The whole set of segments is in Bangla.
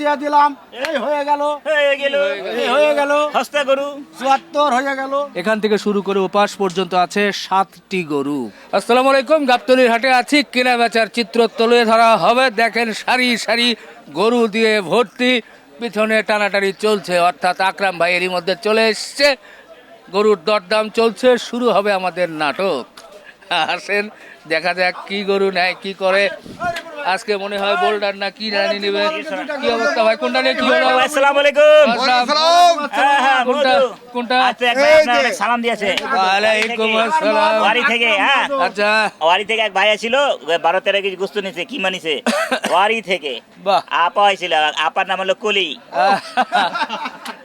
দিয়ে দিলাম। এই হয়ে গেল। হয়ে গেল। এই হয়ে গেল। হস্তা গরু। চুয়াত্তর হয়ে গেল। এখান থেকে শুরু করে ওপাশ পর্যন্ত আছে সাতটি গরু। আসসালামু আলাইকুম গাবতলির হাটে আছি। কেনা বেচার চিত্র তুলে ধরা হবে। দেখেন সারি সারি গরু দিয়ে ভর্তি। পিছনে টানাটানি চলছে অর্থাৎ আকরাম ভাই এরই মধ্যে চলে এসছে। গরুর দরদাম চলছে শুরু হবে আমাদের নাটক। আসেন দেখা যাক কি গরু নেয় কি করে। আজকে মনে হয় বোল্ডার না কি জানি নেবে? কি অবস্থা ভাই? কোনটা নিয়ে কি হলো আসসালামু আলাইকুম। হ্যাঁ, হ্যাঁ, কোনটা কোনটা? আচ্ছা, এক ভাই আপনার অনেক সালাম দিয়েছে। ওয়ালাইকুম আসসালাম। বাড়ি থেকে হ্যাঁ। আচ্ছা। বাড়ি থেকে এক ভাই ছিল বারো তেরো কেজি গুস্ত নিছে কি মানিছে বাড়ি থেকে। বাহ। আপা হয়েছিল আপার নাম হলো কলি।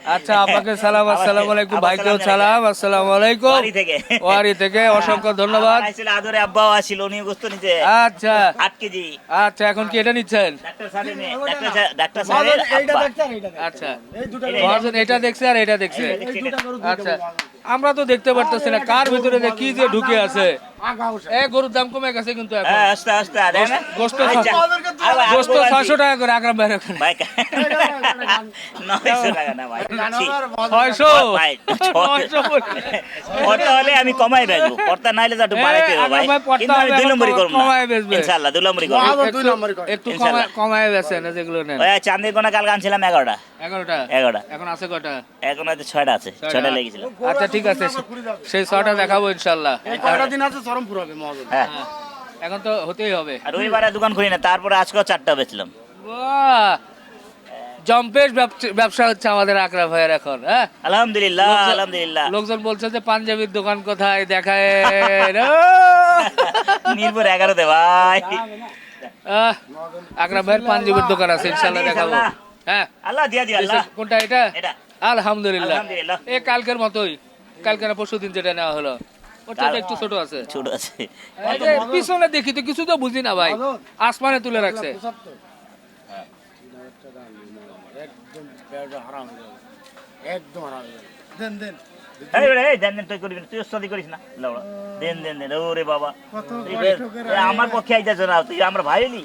আচ্ছা আপনাকে সালাম আসসালাম আলাইকুম ভাইকেও সালাম আসসালাম আলাইকুম। বাড়ি থেকে। ওয়ারি থেকে অসংখ্য ধন্যবাদ। আসলে আদরে আব্বাও আসিল উনি গোস্ত নিতে আচ্ছা। 8 কেজি। আচ্ছা এখন কি এটা নিচ্ছেন? ডাক্তার সাহেব ডাক্তার সাহেব- ডাক্তার দেখছেন। আচ্ছা। এই দুটো এটা দেখছে আর এটা দেখছে। এই দুটা গরু আচ্ছা। আমরা তো দেখতে পারতেছি না কার ভিতরে যে কি যে ঢুকে আছে। এ গরুর দাম কমে গেছে কিন্তু এখন। আস্তে আস্তে না? টাকা করে ওখানে ভাই টাকা না ভাই। ভাই। হলে আমি কমাই বেচবো। না হলে একটু এই, বাড়াইতে হবে ভাই। আগে ভাই পর্দা কিন্তু আমি দুই এখন নম্বরই করব কমায় বেচবে। ইনশাল্লাহ দুই নম্বরই করব। দুই নম্বরই করে। একটু ইনশাল্লাহ। কমায় কমায় যেগুলো নেন। ওই চান্দের কোনা কাল আনছিলাম এগারোটা। এগারোটা? এগারোটা। এখন আছে কটা এখন ছয়টা আছে। ছয়টা লেগেছিল। আচ্ছা ঠিক আছে সেই ছটা দেখাবো ইনশাল্লাহ এই কয়টা দিন আছে? চরমপুর হবে মহাজন। হ্যাঁ। হ্যাঁ, এখন তো হতেই হবে। আর রবিবারে দোকান খুলি না তারপরে আজকেও চারটা বেচলাম। বাহ! জম্পেশ ব্যবসা হচ্ছে আমাদের আকরা ভাইয়ের এখন হ্যাঁ? আলহামদুলিল্লাহ আলহামদুলিল্লাহ। লোকজন বলছে যে পাঞ্জাবির দোকান কোথায়? দেখায়। মিরপুর এগারোতে ভাই। আহ, আকরাম ভাইয়ের পাঞ্জাবির দোকান আছে ইনশাল্লাহ দেখাবো। হ্যাঁ। আল্লাহ দিয়া দি আল্লাহ। কোনটা এটা? আলহামদুলিল্লাহ। এ কালকের মতোই। কালকে না পরশু দিন যেটা নেওয়া হলো? একটু ছোট আছে। ছোট আছে। পিছনে দেখি তো কিছু তো বুঝি না ভাই। আসমানে তুলে রাখছে। একদম হারাম একদম হারাম দেন দেন। এই রে, এই দেন দেন তুই করবি তুই ওস্তাদি করিস না। লাউড়া দেন দেন দেন ওরে বাবা। তুই বেশ, এ, আমার পক্ষে আইতেছ না তুই আমার ভাই নি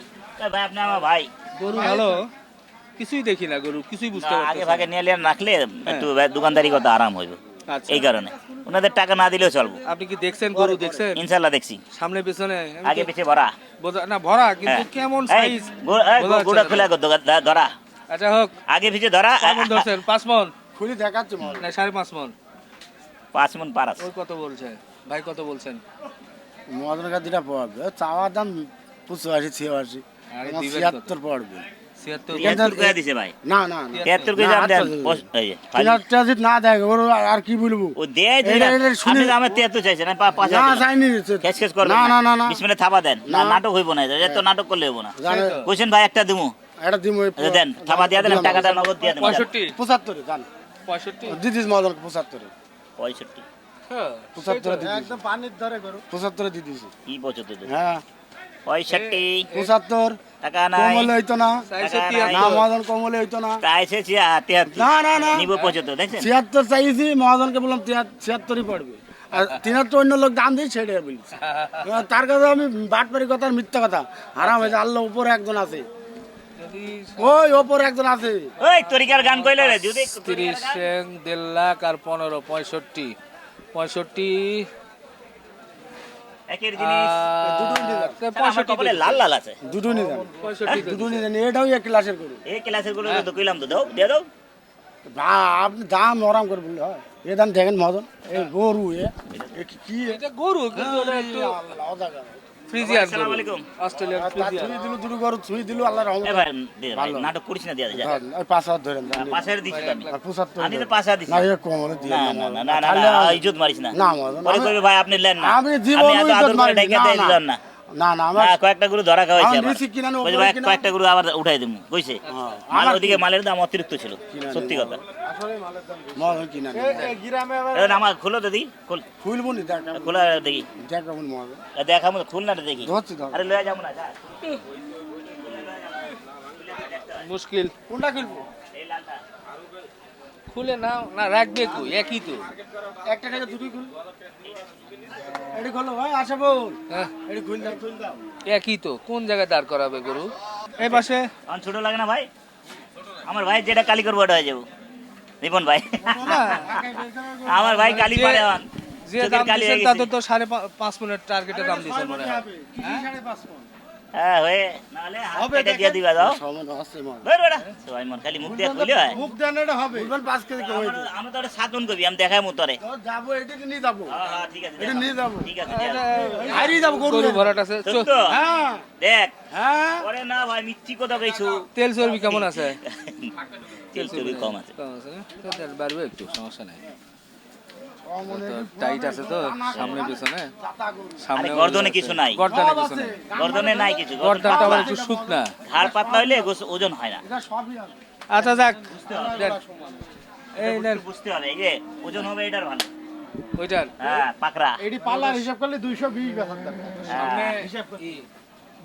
ভাই আপনি আমার ভাই। গরু ভালো? কিছুই দেখি না গরু কিছুই বুঝতে না, আগে ভাগে নিয়ে রাখলে একটু দোকানদারি করতে আরাম হইবে। এই কারণে। ওনাদের টাকা না দিলেও চলবো। আপনি কি দেখছেন গরু দেখছেন? ইনশাল্লাহ দেখছি। সামনে পিছনে? আগে পিছে ভরা। না ভরা কিন্তু হ্যাঁ। কেমন সাইজ গো- গোড়া খুলে গো- ধরা। আচ্ছা হোক। আগে পিছে ধরা। কেমন ধরছেন পাঁচ মন? খুলি দেখাচ্ছে মহাজন না সাড়ে পাঁচ মন। পাঁচ মন পার আছে। ওই কত বলছে? ভাই কত বলছেন? মহাজনের কাছে যেটা পড়বে চাওয়ার দাম পঁচাশি ছিয়াশি। ছিয়াত্তর পড়বে। না ওর আর কি বলব? ও দেয় শুনে- আমার তিয়াত্তর পাঁচ চাইনি থাবা দেন। নাটক হইব না এত নাটক করলে হইব না। জানে ভাই একটা দিমু। এটা দিম আচ্ছা, দেন থাবা দিয়ে দেন টাকাটা নগদ দিয়ে দেন। জান। দিদিস পঁয়ষট্টি। হ্যাঁ, একদম পানির ধরে করো পঁচাত্তরে দিদিস কি পঁচাত্তর দেন? হ্যাঁ। পঁয়ষট্টি। পঁচাত্তর। টাকা নাই। কমলে হইতো না। না মহাজন কমলে হইতো না। চাইছে তিয়াত্তর। না না না। নিব পঁচাত্তর দেখছেন? ছিয়াত্তর চাইছি মহাজনকে বললাম ছিয়াত্তরই পড়বে। আর তিনাত্তর অন্য লোক দাম দিয়ে ছেড়ে বলছি। তার কাছে আমি বাটপারি কথা মিথ্যা কথা। হারাম হয়েছে আল্লাহ উপরে একজন আছে। ওই ওপরে একজন আছে। ওই তরিকার গান কইলে রে যদি তিরিশ দেড় লাখ আর পনেরো পঁয়ষট্টি। পঁয়ষট্টি একের জিনিস আমার কপালে লাল লাল আছে। দুটো নিয়ে যান। পঁয়ষট্টি দুটো নিয়ে যান। এটাও এক ক্লাসের গরু। এই ক্লাসের গরু তো কইলাম তো দাও দিয়ে দাও। আপনি দাম নরম করে বললে হয়। এ দাম দেখেন মদন। এই গরু এ। কি- এটা গরু কিন্তু একটু আল্লাহ, অজাগা। ফ্রিজিয়ান আসসালামু আলাইকুম। অস্ট্রেলিয়ান ফ্রিজিয়ান ছুঁই দিল দুটো গরু ছুঁই দিল আল্লাহ এ ভাই ভাই নাটক করিস না দিয়া যা। ওই পাঁচ হাজার ধরেন পাঁচ হাজার দিছি আমি। আর আমি তো পাঁচ হাজার দিছি। না কম হলে না না না ইজ্জত মারিস না। না, পরে কইবে ভাই আপনি লেন না। আমি জীবন ডেকে দিলাম না। না না আমার হ্যাঁ, কয়েকটা গরু ধরা খাওয়াইছে আমার? কয়েকটা গরু আবার উঠাই দিমু কইছে? আমার ওদিকে মালের দাম অতিরিক্ত ছিল সত্যি কথা। আমার খুলো তো খুলবো নি খোলা দেখি। দেখ দেখাবো দেখি আরে লয়ে যাব না মুশকিল। কোনটা খুলবো? খুলে না না রাখবে কো একই তো। একটা থেকে দুটোই খুল। এটি খোলো ভাই আসা বল হ্যাঁ। এটি খুল দাও খুল দাও। একই তো। কোন জায়গায় দাঁড় করাবে গরু? এই পাশে। আমার ছোট লাগে না ভাই? আমার ভাই যেটা কালি করব ওটা হয়ে যাব। রিপন ভাই। আমার ভাই কালি পারে। যে দাম কালি দিচ্ছেন তাতে তো সাড়ে পাঁচ মিনিট টার্গেটে দাম দিচ্ছেন মনে হয়। হ্যাঁ হয়ে নাহলে হাত কেটে দিয়ে দিবা দাও সমান আছে মন ধর বেটা সবাই মন খালি মুখ দিয়ে কইলে হয় মুখ দেন এটা হবে বলবেন পাঁচ কেজি কম হয়েছে আমরা- আমরা তো ওটা সাত মন আমি দেখাই মু যাব এটাকে নিয়ে যাব হ্যাঁ, হ্যাঁ, ঠিক আছে এটা নিয়ে যাব। ঠিক আছে দেখাও। যাব গরু গরু ভরাট আছে হ্যাঁ দেখ হ্যাঁ ওরে না ভাই মিথ্যি কথা কইছো তেল চর্বি কেমন আছে তেল চর্বি কম আছে কম আছে তো বাড়বে একটু সমস্যা নাই টাইট আছে তো সামনে পিছনে। সামনে গর্দনে কিছু নাই। গর্দনে সব পিছনে গর্দনে নাই কিছু গর্দনটা আবার একটু শুকনা। ঘাড় পাতলা হইলে ওজন হয় না। এটা সবই আছে। আচ্ছা যাক। এই নেন। বুঝতে হবে এই যে ওজন হবে এটার ভালো ওইটার। হ্যাঁ পাকড়া। এটি পাল্লার হিসাব করলে দুইশো বিশ বেতন সামনে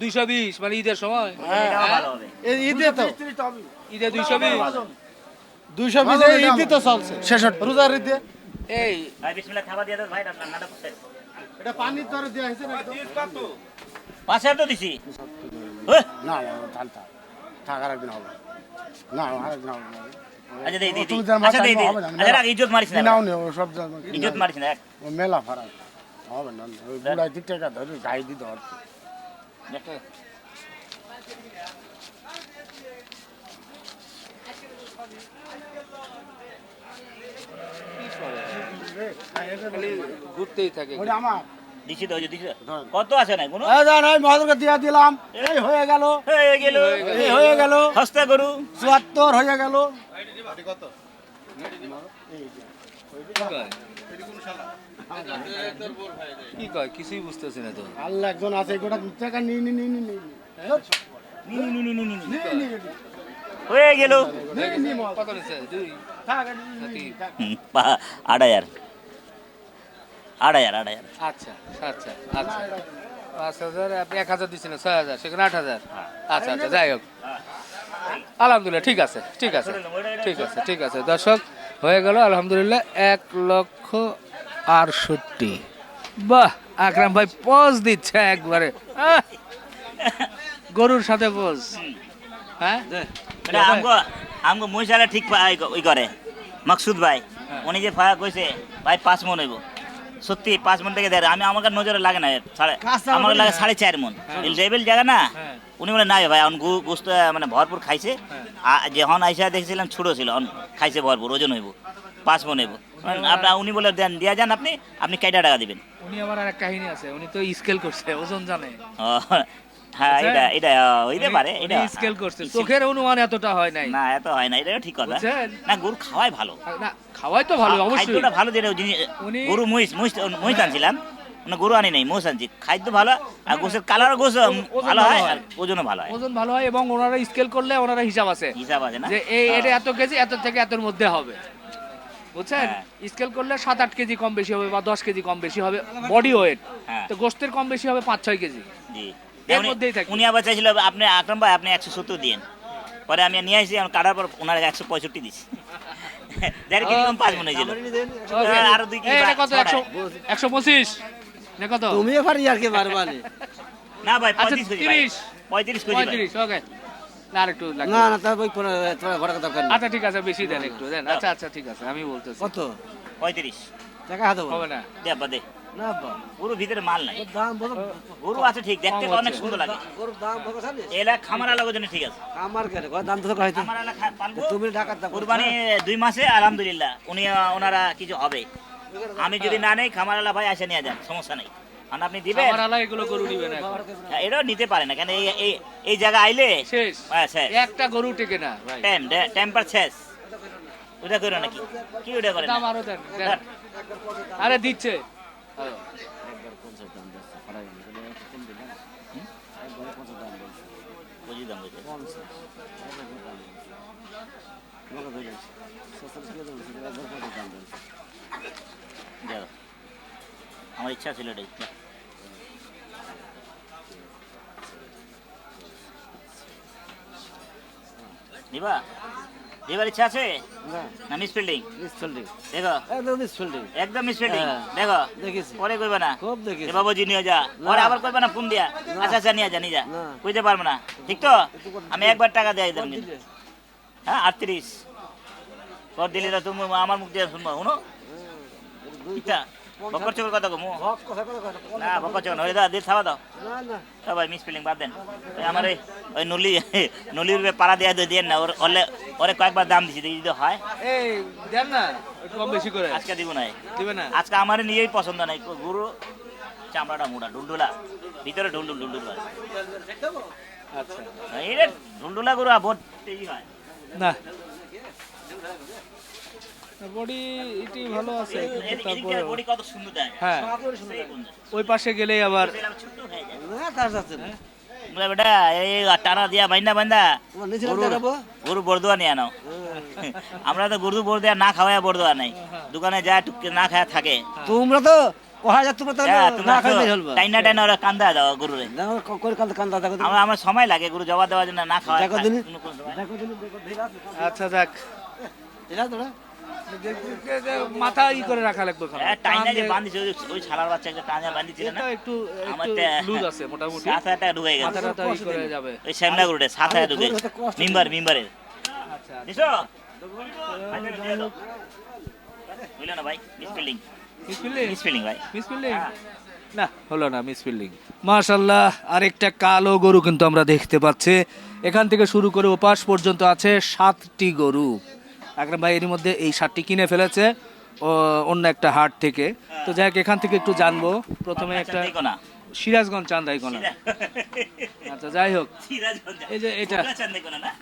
দুইশো বিশ মানে ঈদের সময়? ভালো হবে। ঈদে তো। ঈদে দুইশো বিশ? দুইশো বিশ ঈদে তো চলছে। ছেষট্টি। রোজার ঈদে। এই। ভাই বিসমিল্লাহ খাবার দিয়ে দাও ভাই রান্না রান্নাটা করতে এটা পানির দরে দেওয়া হয়েছে না পাঁচ হাজার তো দিছি। না না ধান থাক থাক। আর একদিন হবে। না আর একদিন হবে। আচ্ছা দেই দিই আচ্ছা দেই দিই না, আচ্ছা রাখ ইজ্জত মারিস না। নাও নেই ও সব ইজ্জত মারিস না। ও মেলা ফারাক হবে না ওই বুড়াই ধরে গাই দিতে হবে ঘুরতেই থাকে আমার দিছি তো ওই যে দিছি তো। ধর। কত আছে না কোনো এই মহাজনকে দিয়া দিলাম। এই হয়ে গেল। হয়ে গেল। এই হয়ে গেল। সস্তা গরু। চুয়াত্তর হয়ে গেল। কি কয়? কিছুই বুঝতেছি না তো। আল্লাহ একজন আছে গোটা টাকা নিয়ে নি নি নি নি নি, নি, নি, নি, নি, নি, নি। নি নি হয়ে গেল। আট হাজার। আট হাজার আট হাজার। আচ্ছা আচ্ছা আচ্ছা। পাঁচ হাজার আপনি এক হাজার দিচ্ছেন ছয় হাজার সেখানে আট হাজার। আচ্ছা আচ্ছা যাই হোক। আলহামদুলিল্লাহ ঠিক আছে ঠিক আছে ঠিক আছে ঠিক আছে। দর্শক হয়ে গেল আলহামদুলিল্লাহ এক লক্ষ আটষট্টি। বাহ আকরাম ভাই পজ দিচ্ছে একবারে! গরুর সাথে পজ। হ্যাঁ? আমগো আমগো মহিষালা ঠিক ই করে মকসুদ ভাই। হ্যাঁ। উনি যে ফায়া কইছে ভাই পাঁচ মন হইব। সত্যি পাঁচ মন থেকে দেয় আমি আমার নজরে লাগে না সাড়ে আমার লাগে সাড়ে চার মন। লেভেল জায়গা না হ্যাঁ। উনি বলে নাই ভাই গোস্ত মানে ভরপুর খাইছে। হ্যাঁ। আ- যখন আইসা দেখছিলাম ছোট ছিল অন খাইছে ভরপুর ওজন হইব পাঁচ মন হইব। আপনার উনি বলে দেন দিয়া যান আপনি আপনি কয়টা টাকা দিবেন? উনি আবার আর কাহিনী আছে উনি তো স্কেল করছে ওজন জানে। হ্যাঁ এটা এটা হইতে পারে এটা। স্কেল করছে চোখের অনুমান এতটা হয় নাই। না এত হয় না এটা ঠিক কথা। না গরু খাওয়াই ভালো। না খাওয়াই তো ভালো অবশ্যই। খাদ্যটা ভালো যেটা গরু মহিষ মহিষ মহিষ আনছিলাম। গরু আনি নাই মহিষ আনছি। খাদ্য ভালো আর গোসের কালার গোস ভালো হয় আর ওজনও ভালো হয়। ওজন ভালো হয় এবং ওনারা স্কেল করলে ওনারা হিসাব আছে। হিসাব আছে না? যে এই এটা এত কেজি এত থেকে এতর মধ্যে হবে। বুঝছেন? হ্যাঁ। স্কেল করলে সাত আট কেজি কম বেশি হবে বা দশ কেজি কম বেশি হবে বডি ওয়েট হ্যাঁ। তো গোস্তের কম বেশি হবে পাঁচ ছয় কেজি। জি। উনি- মধ্যেই থাকি। উনি আবার চাইছিল আপনি আকরাম ভাই আপনি একশো সত্তর দিন পরে আমি নিয়ে আসি আমি কাটার পর ওনার একশো পঁয়ষট্টি দিছি। কেজি পাঁচ মনে Okay. আরও দুই। একশো পঁচিশ। কত? তুমি এবার ইয়ারকে মারবানি না ভাই আচ্ছা পঁয়ত্রিশ তিরিশ। পঁয়ত্রিশ পঁয়ত্রিশ ওকে না একটু না না তার ওই পরে তোমার দরকার আচ্ছা ঠিক আছে বেশি দেন একটু দেন। আচ্ছা আচ্ছা ঠিক আছে আমি বলতেছি। কত? পঁয়ত্রিশ। টাকা হাতে হবে না। দে। না গরু ভিতরে মাল নাই। দাম গরু আছে ঠিক দেখতে অনেক সুন্দর লাগে। ওর দাম বলো জানিস? এলা খামার আলাগো জন্য ঠিক আছে। আমার কেন? দাম তো তোকে খামার আলা পালবো। তুমি টাকার দাম কুরবানি দুই মাসে আলহামদুলিল্লাহ। উনি ওনারা কিছু হবে। আমি যদি না নেই খামার আলা ভাই আসে নিয়ে যান সমস্যা নেই। কারণ আপনি দিবেন? আলা এগুলো গরু এখন। হ্যাঁ, এটাও নিতে পারে না। কেন এই এই জায়গা আইলে? শেষ। হ্যাঁ, শেষ। একটা গরু টেকে না টাইম টেম্পার শেষ। ওটা করো নাকি? কি ওটা করে দাম আরো দেন দেন। আরে দিচ্ছে আরো। বুঝি দাম বুঝি যাও আমার ইচ্ছা ছিল এটাই যাও। নিবা এবার ইচ্ছা আছে? না মিস ফিল্ডিং মিসফিল্ডিং দেখো। একদম মিসফিল্ডিং একদম মিস ফিল্ডিং হ্যাঁ। দেখো। দেখেছি। পরে কইবে না। খুব দেখেছি। এ বাবুজি নিয়ে যা। পরে আবার কইবে না ফোন দিয়া। আচ্ছা আচ্ছা নিয়ে যা নিয়ে যা। কইতে পারব না। ঠিক তো? আমি একবার টাকা দিয়ে কিন্তু। হ্যাঁ আটত্রিশ। তোর দিলি তো তুমি আমার মুখ দিয়ে শুনব। শুনো? কিটা বকর চকর কথা কমু। না বকর চকর হয়ে দা দিয়ে খাওয়া দাও। না ভাই মিস ফিলিং বাদ দেন। ওই আমার ওই ওই নলি নলির উপরে পাড়া দেওয়া দিয়ে দেন না ওর ওলে ওরে কয়েকবার দাম দিছি যদি হয়। এই দেন না কম বেশি করে। আজকে দিব না দিবে না। আজকে আমার নিজেই পছন্দ নাই। গুরু চামড়াটা মোটা ঢুলঢুলা ভিতরে ঢুলঢুল ঢুলঢুল হয়। আচ্ছা। এই রে ঢুলঢুলা গরু আর হয়। না। বডি এটি ভালো আছে তারপরে বডি কত সুন্দর দেয় হ্যাঁ। ওই পাশে গেলেই আবার ছোট্ট হয়ে না তার যাচ্ছে না বলে বেটা এই টানা দিয়া বাইন্দা বাইন্দা গরু বরদোয়া নিয়ে আনো। আমরা তো গরু বরদোয়া না খাওয়ায় বরদোয়া নাই। দোকানে যায় টুককে না খায় থাকে। তোমরা তো যা হ্যাঁ, না না দেখো আমার সময় লাগে গরু জবা দেওয়ার জন্য না খাওয়া দেখো। দেখো দেখো আচ্ছা যাক। তোরা মাথা ই করে রাখা লাগবে। হ্যাঁ, টাইনা যে দিয়ে- ওই- ছালার বাচ্চা একটা না? একটু লুজ আছে মোটামুটি। সাত হাজার টাকা ঢুকে গেছে। মাথাটা ই করে যাবে। ওই শ্যামলা গরুটা সাত হাজার ঢুকে গরুর মিম্বার মিম্বারের আচ্ছা দিছো বুঝলো না ভাই? ভাই। মিসফিল্ডিং? হ্যাঁ। না হলো না মিস ফিল্ডিং মাশাল্লাহ আরেকটা কালো গরু কিন্তু আমরা দেখতে পাচ্ছি। এখান থেকে শুরু করে ওপাশ পর্যন্ত আছে সাতটি গরু। আকরাম ভাই এর মধ্যে এই সাতটি কিনে ফেলেছে অন্য একটা হাট থেকে। তো যাই হোক এখান থেকে একটু জানব। প্রথমে একটা সিরাজগঞ্জ চান্দাইকোনা। আচ্ছা যাই হোক। এই যে এটা।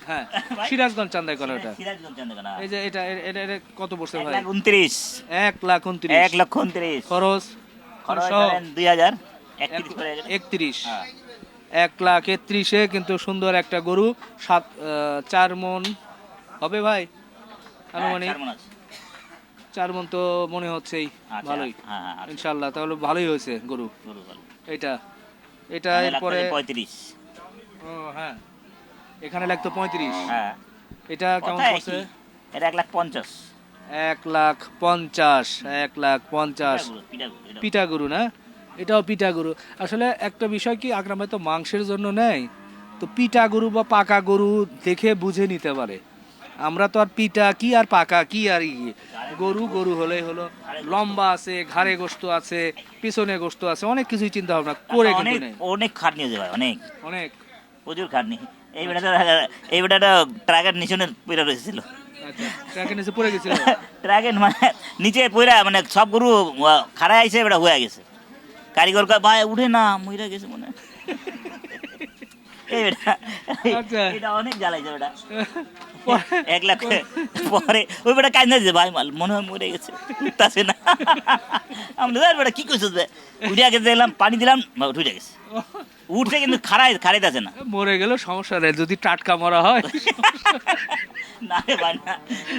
হ্যাঁ? সিরাজগঞ্জ চান্দাইকোনা চান্দেকোনা এই যে এটা এটা এটা কত পড়ছে এক ভাই? উনত্রিশ। এক লাখ উনত্রিশ। এক লক্ষ উনত্রিশ। খরচ? খরচ দুই হাজার। একত্রিশ হ্যাঁ। এক লাখ একত্রিশে কিন্তু সুন্দর একটা গরু। সাত চার মন। হবে ভাই? আনুমানিক? হ্যাঁ, চার আছে। চার মন তো মনে হচ্ছেই আচ্ছা, ভালোই। হ্যাঁ, হ্যাঁ, আচ্ছা। ইনশাল্লাহ তাহলে ভালোই হয়েছে গরু। এটা এটা এরপরে পঁয়ত্রিশ। ও, হ্যাঁ। এখানে লাগতো পঁয়ত্রিশ। হ্যাঁ। এটা কেমন পড়ছে? এটা এক লাখ পঞ্চাশ। এক লাখ পঞ্চাশ এক লাখ পঞ্চাশ। পিঠা গরু, না? এটাও পিঠা গরু। আসলে একটা বিষয় কি আকরাম ভাই তো মাংসের জন্য নেয় তো পিঠা গরু বা পাকা গরু দেখে বুঝে নিতে পারে। আমরা তো আর পিটা কি আর পাকা কি আর ই? গরু গরু হলেই হলো। লম্বা আছে ঘাড়ে গোস্ত আছে পিছনে গোস্ত আছে অনেক কিছুই চিন্তা ভাবনা করে অনেক অনেক খাটনি হয়েছে ভাই অনেক। অনেক। প্রচুর খাটনি এই বেটাটা এই বেটাটা ট্রাকের নিচনে পইরা রয়েছিল। আচ্ছা ট্রাকের নিচে পড়ে গেছিল? ট্রাকের মানে নিচে পইরা মানে সব গরু খাড়া আইছে বেটা হয়ে গেছে। কারিগর কয় ভাই উঠে না মইরা গেছে মনে এই বেটা আচ্ছা। এটা অনেক জ্বালাইছে বেটা। এক লাখ পরে ওই বেটা কাজ দিছে ভাই মাল মনে হয় মরে গেছে। উঠতাছে না। আমি বেটা কি করছিস বে? উঠে গেছে দেখলাম পানি দিলাম উঠে গেছে। উঠছে কিন্তু খাড়াই খাড়াইতেছে না। মরে গেল সমস্যা নেই যদি টাটকা মরা হয়। না রে ভাই না।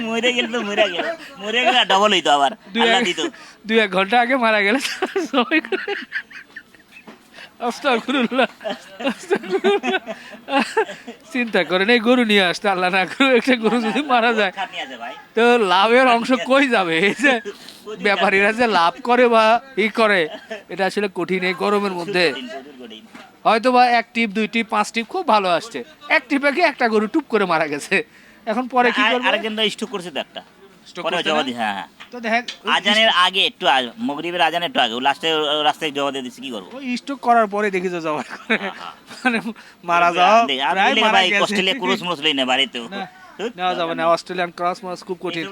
মরে গেলে তো মরে গেল। মরে গেলে ডবল হইতো আবার দুই এক দিত। দুই এক ঘণ্টা আগে মারা গেলে চিন্তা করেন এই গরু নিয়ে আসতে আল্লাহ না করে একটা গরু যদি মারা যায় তো লাভের অংশ কই যাবে? এই যে ব্যাপারীরা যে লাভ করে বা ই করে এটা আসলে কঠিন এই গরমের মধ্যে। হয়তো বা এক টিপ দুই টিপ পাঁচ টিপ খুব ভালো আসছে। এক টিপে কি একটা গরু টুপ করে মারা গেছে? এখন পরে কি করবে? আরেকজন স্টক করছে তো একটা। জমা দি হ্যাঁ হ্যাঁ। তো দেখ আজানের আগে একটু মগরিবের আজানের একটু আগে লাস্টে রাস্তায় জবাব দিয়ে দিছি কি করব? ওই স্ট্রোক করার পরে দেখি তো জবাব করে মানে মারা যাও প্রায় মারা ভাই গেছে। অস্ট্রেলিয়া ক্রুজ লই না বাড়িতেও না, নেওয়া যাবে না অস্ট্রেলিয়ান ক্রস মাস খুব কঠিন।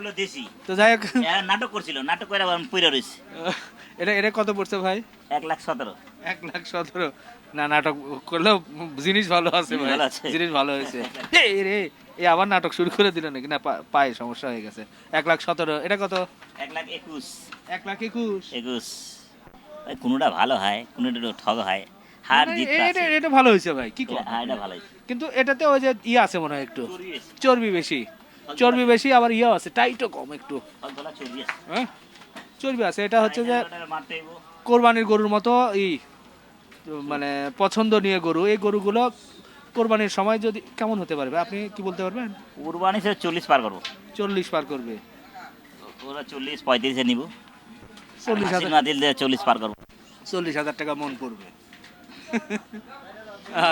তো যাই হোক। নাটক করছিল নাটক করে আবার পুইরা রয়েছে। এটা এটা কত পড়ছে ভাই? এক লাখ সতেরো। এক লাখ সতেরো। না নাটক করলেও জিনিস ভালো আছে ভাই। জিনিস ভালো হয়েছে। রে এই আবার নাটক শুরু করে দিল নাকি? না পায়ে সমস্যা হয়ে গেছে। এক লাখ সতেরো এটা কত? এক লাখ একুশ। এক লাখ একুশ। একুশ। কোনোটা ভালো হয় কোনোটা ঠগ হয়। হার জিত এ- এটা এটা ভালো হয়েছে ভাই কি কর হ্যাঁ এটা ভালো হয়েছে। কিন্তু এটাতে ওই যে ইয়ে আছে মনে হয় একটু। চর্বি বেশি। চর্বি বেশি। আবার ইয়ে আছে। টাইটও কম একটু। হ্যাঁ? চর্বি আছে এটা হচ্ছে যে। কোরবানির গরুর মতো ই মানে পছন্দ নিয়ে গরু। এই গরুগুলো কোরবানির সময় যদি কেমন হতে পারবে? আপনি কি বলতে পারবেন? কোরবানি সে চল্লিশ পার করব। চল্লিশ পার করবে। ওরা চল্লিশ পঁয়ত্রিশে নিব। চল্লিশ হাজার সিনেমা দিল চল্লিশ পার করব। চল্লিশ হাজার টাকা মন পড়বে।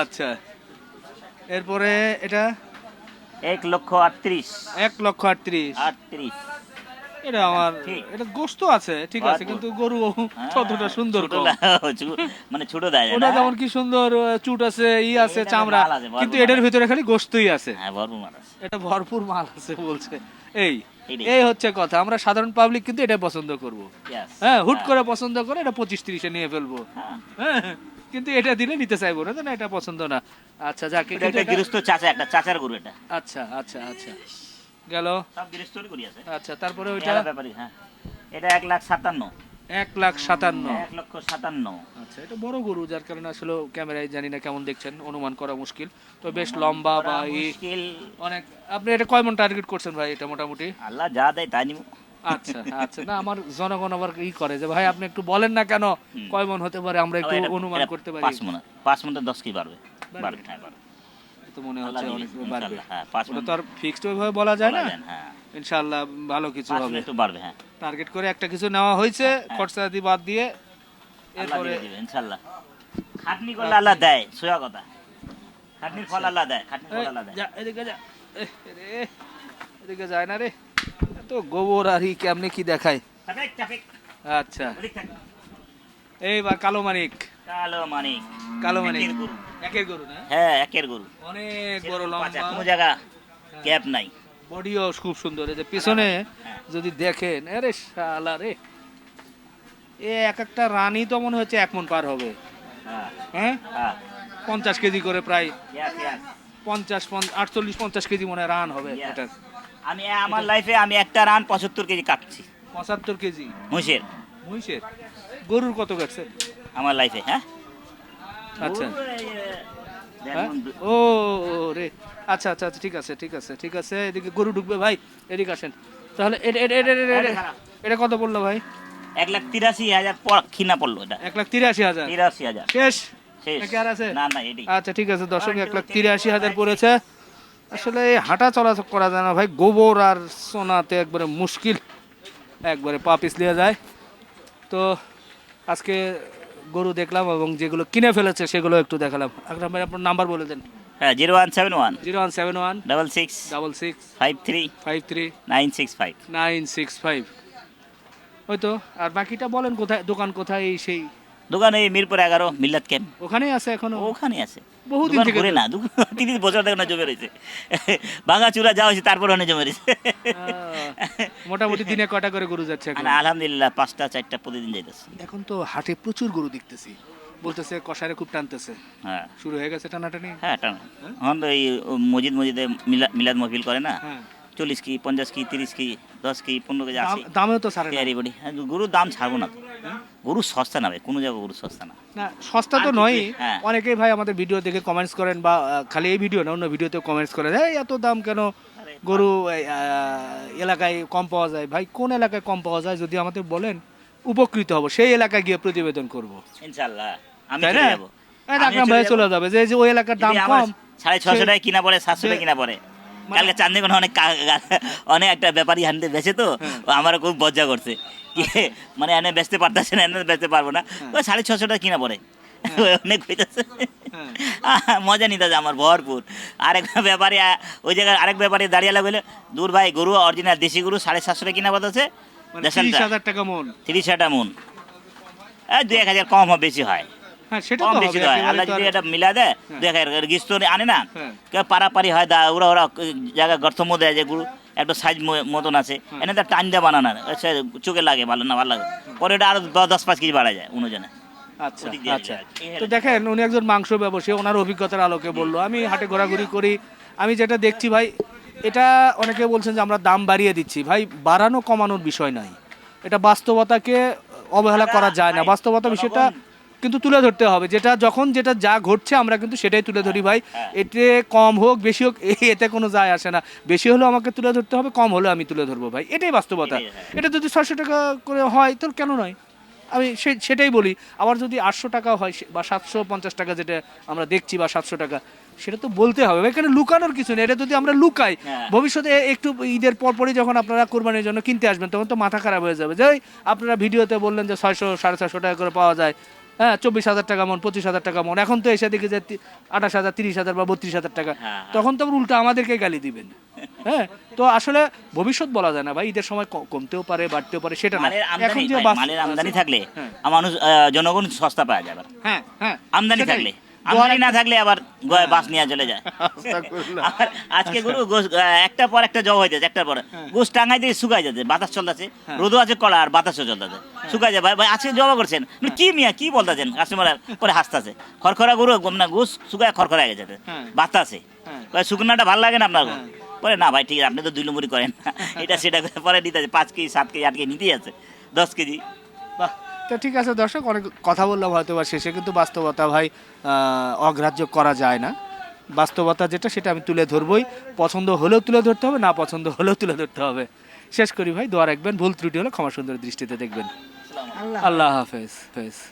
আচ্ছা। এরপরে এটা? এক লক্ষ আটত্রিশ। এক লক্ষ আটত্রিশ। আটত্রিশ। এটা আমার এটা গোস্ত আছে ঠিক আছে কিন্তু গরু হ্যাঁ, ততটা সুন্দর। না, চু- মানে ছোট দেয় ওটা যেমন কি সুন্দর চুট আছে ই আছে চামড়া। আছে, কিন্তু এটার ভিতরে খালি গোস্তই আছে। হ্যাঁ মানুষ এটা ভরপুর মাল আছে বলছে। এই এই হচ্ছে কথা। আমরা সাধারণ পাবলিক কিন্তু এটা পছন্দ করব। হ্যাঁ হুট করে পছন্দ করে এটা পঁচিশ তিরিশে নিয়ে ফেলব। হ্যাঁ। হ্যাঁ কিন্তু এটা দিলে নিতে চাইব না না? এটা পছন্দ না। আচ্ছা যাকে এটা গৃহস্থ চাচা একটা চাচার গরু এটা। আচ্ছা আচ্ছা আচ্ছা। গেল। আচ্ছা তারপরে ওইটা? এটা ব্যাপারই হ্যাঁ। এটা এক লাখ সাতান্ন। এক লাখ সাতান্ন। এক লক্ষ সাতান্ন। আচ্ছা এটা বড় গরু যার কারণে আসলে ক্যামেরায় জানি না কেমন দেখছেন অনুমান করা মুশকিল। তো বেশ লম্বা বা মুশকিল। অনেক আপনি এটা কয় মন টার্গেট করছেন ভাই এটা মোটামুটি? আল্লাহ যা দেয় তাই নিব। আচ্ছা আচ্ছা না আমার জনগণ আবার ই করে যে ভাই আপনি একটু বলেন না কেন? কয় মন হতে পারে? আমরা একটু অনুমান করতে পারি। পাঁচ মনে পাঁচ মনে দশ কি হ্যাঁ বাড়বে। তো মনে হচ্ছে অনেক বাড়বে। হ্যাঁ, পাঁচ ওটা তো আর ফিক্সড ওইভাবে বলা যায় না? হ্যাঁ। ইনশাআল্লাহ ভালো কিছু হবে। একটু বাড়বে হ্যাঁ। টার্গেট করে একটা কিছু নেওয়া হয়েছে খরচা দিয়ে বাদ দিয়ে এরপরে ইনশাআল্লাহ। খাটনি করলে আল্লাহ দেয় সোয়া কথা। খাটনির ফল আল্লাহ দেয় খাটনির ফল আল্লাহ দেয়। এদিকে যা। রে, এদিকে যায় না রে। তো গোবর আর ই কেমনে কি দেখায়? আচ্ছা। এইবার কালো মানিক। কালো মানিক। কালো মানিক। একের গরু। একের গরু না? হ্যাঁ একের গরু। অনেক বড় লম্বা। কোনো জায়গা ক্যাপ নাই। বডিও খুব সুন্দর। এই যে পিছনে হ্যাঁ। যদি দেখেন আরে শালা রে। এ এক একটা রানী তো মনে হচ্ছে এক মন পার হবে। হ্যাঁ। হ্যাঁ? হ্যাঁ। পঞ্চাশ কেজি করে প্রায় পঞ্চাশ পঞ্চ- আটচল্লিশ পঞ্চাশ কেজি মনে রান হবে. এটা। আমি আমার লাইফে আমি একটা রান পঁচাত্তর কেজি কাটছি। পঁচাত্তর কেজি? মহিষের। মহিষের? গরুর কত কাটছে আমার লাইফে হ্যাঁ? আচ্ছা। হ্যাঁ? ও রে আচ্ছা আচ্ছা আচ্ছা, ঠিক আছে ঠিক আছে ঠিক আছে। এদিকে গরু ঢুকবে ভাই। এদিকে আসেন। তাহলে এটা এটা এটা এটা- এটা- খারাপ। এটা কত পড়ল ভাই? এক লাখ তিরাশি হাজার পর কিনা পড়ল এটা। এক লাখ তিরাশি হাজার। তিরাশি হাজার। শেষ? শেষ। নাকি আর আছে? না না আচ্ছা ঠিক আছে দর্শক এক লাখ তিরাশি হাজার পড়েছে। আসলে এই হাঁটা চলা করা যায় না ভাই। গোবর আর সোনাতে একবারে মুশকিল। একবারে পা পিছলিয়ে যায়। তো আজকে গরু দেখলাম এবং যেগুলো কিনে ফেলেছে সেগুলো একটু দেখালাম। আকরাম ভাই আপনার নাম্বার বলে দেন। হ্যাঁ zero one seven one. Zero one seven one. Double six. Double six. Five three. Five three. Nine six five. Nine six five. ওই তো আর বাকিটা বলেন কোথায় দোকান কোথায় এই সেই দোকান এই মিরপুর এগারো মিল্লাত ক্যাম্প। ওখানেই আছে এখনও? ওখানে আছে। বহুদিন থেকে ঘুরে না তিরিশ বছর থেকে না জমে রয়েছে। ভাঙা চূড়া যাওয়া হয়েছে তারপর অনেক জমে রয়েছে। মোটামুটি দিনে কটা করে গরু যাচ্ছে এখন? আলহামদুলিল্লাহ পাঁচটা চারটা প্রতিদিন যাইতেছে। এখন তো হাটে প্রচুর গরু দেখতেছি। বলতেছে কষারে খুব টানতেছে। হ্যাঁ। শুরু হয়ে গেছে টানাটানি? হ্যাঁ টানা। এখন তো এই মসজিদ মসজিদে মিলা- মিলাদ মহফিল করে না। হ্যাঁ। চল্লিশ কি পঞ্চাশ কি তিরিশ কি দশ কি পনেরো কেজি দাম- দামেও তো ছাড়ে না। বডি। হ্যাঁ গরুর দাম ছাড়বো না তো। গরু সস্তা না ভাই কোনো জায়গায় গরু সস্তা না। না সস্তা তো নয় হ্যাঁ। অনেকেই ভাই আমাদের ভিডিও দেখে কমেন্টস করেন বা খালি এই ভিডিও না অন্য ভিডিওতেও কমেন্টস করেন এই এত দাম কেন? গরু এলাকায় কম পাওয়া যায়। ভাই কোন এলাকায় কম পাওয়া যায় যদি আমাদের বলেন উপকৃত হব। সেই এলাকায় গিয়ে প্রতিবেদন করব। ইনশাল্লাহ আমি চলে যাব। আমিও ভাই চলে যাবে যে যে ওই এলাকার দাম কম সাড়ে ছশো টাকা কিনা পড়ে সাতশো টাকা কিনা পড়ে। কালকে চান্দিগঞ্জ অনেক অনেক একটা ব্যাপারী হানতে বেছে তো। আমার খুব বজ্জা করছে। মানে এনে বেচতে পারতেছে না এনে বেচতে পারব না। ওই সাড়ে ছশো টাকা কিনা পড়ে। অনেক হইতেছে। মজা নিতে আমার ভরপুর। আরেক ব্যাপারী ওই জায়গায় আরেক ব্যাপারী দাঁড়িয়ে বলে দূর ভাই গরু অরিজিনাল দেশি গরু সাড়ে সাতশো টাকা কিনা পড়তেছে। মানে তিরিশ হাজার টাকা মন। তিরিশ হাজার মন। দু এক হাজার কম বেশি হয়। কম বেশি হয়। আল্লাহ যদি এটা মিলা দেয় হ্যাঁ। দেখা গিস্ত আনে না হ্যাঁ। পারাপারি দা ওরা ওরা জায়গা গর্ত মধ্যে যে একটা সাইজ মতন আছে। এনে তার টান দিয়ে বানানো সে চোখে লাগে ভালো না ভালো লাগে। পরে এটা আরও দশ পাঁচ কেজি বাড়া যায় অনুজনে আচ্ছা আচ্ছা। তো দেখেন উনি একজন মাংস ব্যবসায়ী ওনার অভিজ্ঞতার আলোকে বলল। আমি হাটে ঘোরাঘুরি করি। আমি যেটা দেখছি ভাই এটা অনেকে বলছেন যে আমরা দাম বাড়িয়ে দিচ্ছি। ভাই বাড়ানো কমানোর বিষয় নাই। এটা বাস্তবতাকে অবহেলা করা যায় না। বাস্তবতা বিষয়টা কিন্তু তুলে ধরতে হবে। যেটা যখন যেটা যা ঘটছে আমরা কিন্তু সেটাই তুলে ধরি ভাই। এতে কম হোক বেশি হোক এ- এতে কোনো যায় আসে না। বেশি হলেও আমাকে তুলে ধরতে হবে কম হলেও আমি তুলে ধরবো ভাই। এটাই বাস্তবতা। হ্যাঁ। এটা যদি ছশো টাকা করে হয় তাহলে কেন নয়? আমি সে- সেটাই বলি। আবার যদি আটশো টাকা হয় বা সাতশো পঞ্চাশ টাকা যেটা আমরা দেখছি বা সাতশো টাকা সেটা তো বলতে হবে এখানে লুকানোর কিছু নেই। এটা যদি আমরা লুকাই হ্যাঁ। ভবিষ্যতে একটু ঈদের পরপরই যখন আপনারা কোরবানির জন্য কিনতে আসবেন তখন তো মাথা খারাপ হয়ে যাবে। যে আপনারা ভিডিওতে বললেন যে ছয়শো সাড়ে ছয়শো টাকা করে পাওয়া যায়। হ্যাঁ চব্বিশ হাজার টাকা মন পঁচিশ হাজার টাকা মন। এখন তো এসে দেখি যে আঠাশ হাজার তিরিশ হাজার বা বত্রিশ হাজার টাকা। হ্যাঁ। তখন তো উল্টো আমাদেরকে গালি দিবেন। হ্যাঁ তো আসলে ভবিষ্যৎ বলা যায় না ভাই ঈদের সময় কমতেও পারে বাড়তেও পারে সেটা না। এখন যে মালের আমদানি থাকলে হ্যাঁ। মানুষ জনগণ সস্তা পাওয়া যাবে হ্যাঁ হ্যাঁ আমদানি থাকলে। আমদানি না থাকলে আবার বাস নিয়ে চলে যায়। আজকে গরু একটা পর একটা জব হইতেছে একটার পর। গোস টাঙ্গাই দিয়ে শুকাই যাচ্ছে বাতাস চলতেছে রোদও আছে কলা আর বাতাসও চলতেছে। শুকাই যায় ভাই ভাই আজকে জবা করছেন। কি মিয়া কি বলতেছেন? কাস্টমার পরে হাসতেছে। খরখরা গরু না গোস শুকায় খরখরা গেছে। হ্যাঁ। বাতাসে হ্যাঁ। শুকনাটা ভালো লাগে না আপনার পরে না ভাই ঠিক আছে আপনি তো দুই নম্বরই করেন এটা সেটা করে পরে নিতে আছে পাঁচ কেজি সাত কেজি আট কেজি নিতেই আছে দশ কেজি। বাহ। তো ঠিক আছে দর্শক অনেক কথা বললাম হয়তো বা শেষে কিন্তু বাস্তবতা ভাই আহ, অগ্রাহ্য করা যায় না। বাস্তবতা যেটা সেটা আমি তুলে ধরবই। পছন্দ হলেও তুলে ধরতে হবে না পছন্দ হলেও তুলে ধরতে হবে। শেষ করি ভাই দোয়া রাখবেন ভুল ত্রুটি হলে ক্ষমা সুন্দর দৃষ্টিতে দেখবেন। আল্লাহ হাফেজ। হাফেজ।